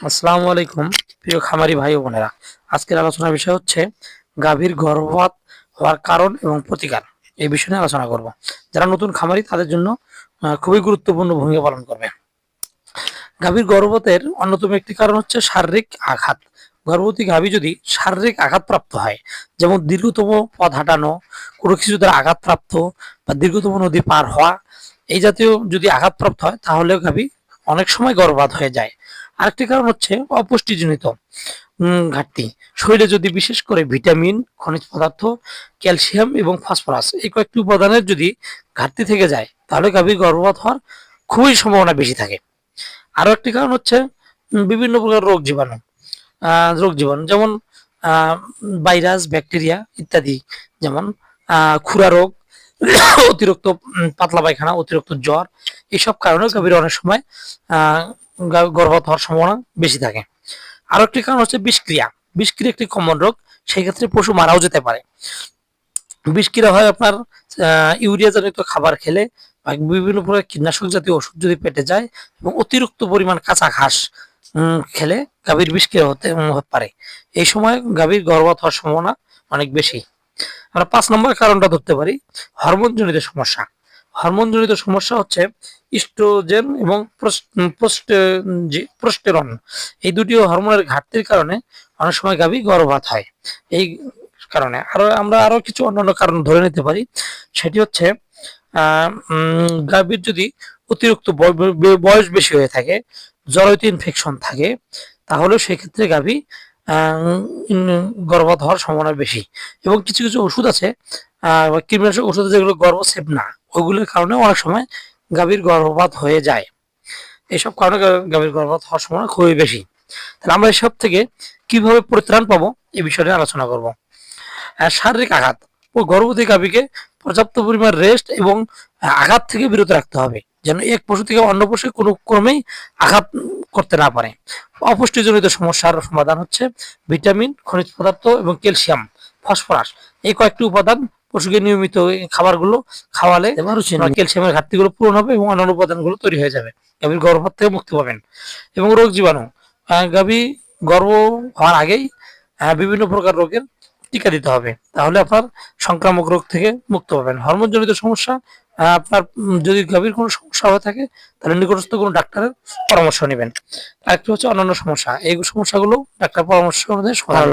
আসসালামু আলাইকুম, প্রিয় খামারি ভাই বোনেরা। আজকের আলোচনার বিষয় হচ্ছে, গাভীর গর্ভপাত হওয়ার কারণ এবং প্রতিকার। এই বিষয় নিয়ে আলোচনা করব। যারা নতুন খামারি, তাদের জন্য খুবই গুরুত্বপূর্ণ ভূমিকা পালন করবে। গাভীর গর্ভপাতের অন্যতম একটি কারণ হচ্ছে শারীরিক আঘাত। গর্ভবতী গাভী যদি শারীরিক আঘাতপ্রাপ্ত হয়, যেমন দীর্ঘতম পথ হাঁটানো, কোনো কিছু দ্বারা আঘাতপ্রাপ্ত বা দীর্ঘতম নদী পার হওয়া, এই জাতীয় যদি আঘাতপ্রাপ্ত হয় তাহলে গাভী অনেক সময় গর্ভপাত হয়ে যায়। আরেকটি কারণ হচ্ছে অপুষ্টিজনিত ঘাটতি। শরীরে যদি বিশেষ করে ভিটামিন, খনিজ পদার্থ, ক্যালসিয়াম এবং ফসফরাস এই কয়েকটি উপাদানের যদি ঘাটতি থেকে যায়, তাহলে গাভীর গর্ভপাত হওয়ার খুবই সম্ভাবনা বেশি থাকে। আরও একটি কারণ হচ্ছে বিভিন্ন প্রকার রোগ জীবাণু রোগ জীবাণু যেমন ভাইরাস, ব্যাকটেরিয়া ইত্যাদি যেমন খুরা রোগ, অতিরিক্ত পাতলা পায়খানা, অতিরিক্ত জ্বর, এসব কারণে গাভীর অনেক সময় গর্ভপাত হওয়ার সম্ভাবনা বেশি থাকে। আরও একটি কারণ হচ্ছে বিষক্রিয়া। বিষক্রিয়া একটি কমন রোগ সেই ক্ষেত্রে পশু মারাও যেতে পারে। বিষক্রিয়া হয় আপনার ইউরিয়া জনিত খাবার খেলে বিভিন্ন প্রকার কীটনাশক জাতীয় ওষুধ যদি পেটে যায় এবং অতিরিক্ত পরিমাণ কাঁচা ঘাস খেলে গাভীর বিষক্রিয়া হতে হতে পারে। এই সময় গাভীর গর্ভপাত হওয়ার সম্ভাবনা অনেক বেশি। আমরা পাঁচ নম্বর কারণটা ধরতে পারি, হরমোনজনিত সমস্যা। হরমোনজনিত সমস্যা হচ্ছে ইস্ট্রোজেন এবং প্রস্টেরন। এই দুটি হরমোনের ঘাটতির কারণে অনেক সময় গাভী গর্ভপাত হয় এই কারণে আরও আমরা আরও কিছু অন্যান্য কারণ ধরে নিতে পারি। সেটি হচ্ছে গাভীর যদি অতিরিক্ত বয়- বয়স বেশি হয়ে থাকে, জরায়ুত ইনফেকশন থাকে তাহলেও সেক্ষেত্রে গাভী গর্ভপাত হওয়ার সম্ভাবনা বেশি। এবং কিছু কিছু ওষুধ আছে কীটনাশক ওষুধ যেগুলো গর্ভ সেভ না ওইগুলোর কারণে অনেক সময় গাভীর গর্ভপাত হয়ে যায়। এইসব কারণে গাভীর গর্ভপাত হওয়ার সম্ভাবনা খুবই বেশি। তাহলে আমরা এসব থেকে কীভাবে পরিত্রাণ পাবো এ বিষয়ে আলোচনা করব। শারীরিক আঘাত। ও গর্ভবতী গাভীকে পর্যাপ্ত পরিমাণ রেস্ট এবং আঘাত থেকে বিরত রাখতে হবে। যেন এক পশু থেকে অন্য পশু কোনো ক্রমেই আঘাত করতে না পারে। অপুষ্টিজনিত সমস্যার সমাধান হচ্ছে ভিটামিন খনিজ পদার্থ এবং ক্যালসিয়াম ফসফরাস। এই কয়েকটি উপাদান পশুকে নিয়মিত খাবারগুলো খাওয়ালে ক্যালসিয়ামের ঘাটতিগুলো পূরণ হবে এবং অন্যান্য উপাদানগুলো তৈরি হয়ে যাবে। গাভীর গর্ভপাত থেকে মুক্তি পাবেন। এবং রোগ জীবাণু। গাভী গর্ভ হওয়ার আগেই বিভিন্ন প্রকার রোগের টিকা দিতে হবে। তাহলে আপনার সংক্রামক রোগ থেকে মুক্ত পাবেন। হরমোনজনিত সমস্যা আপনার যদি গভীর কোনো সমস্যা হয়ে থাকে তাহলে নিকটস্থ কোনো ডাক্তারের পরামর্শ নেবেন। আরেকটি হচ্ছে অন্যান্য সমস্যা। এই সমস্যাগুলো ডাক্তার পরামর্শ অনুযায়ী সমাধান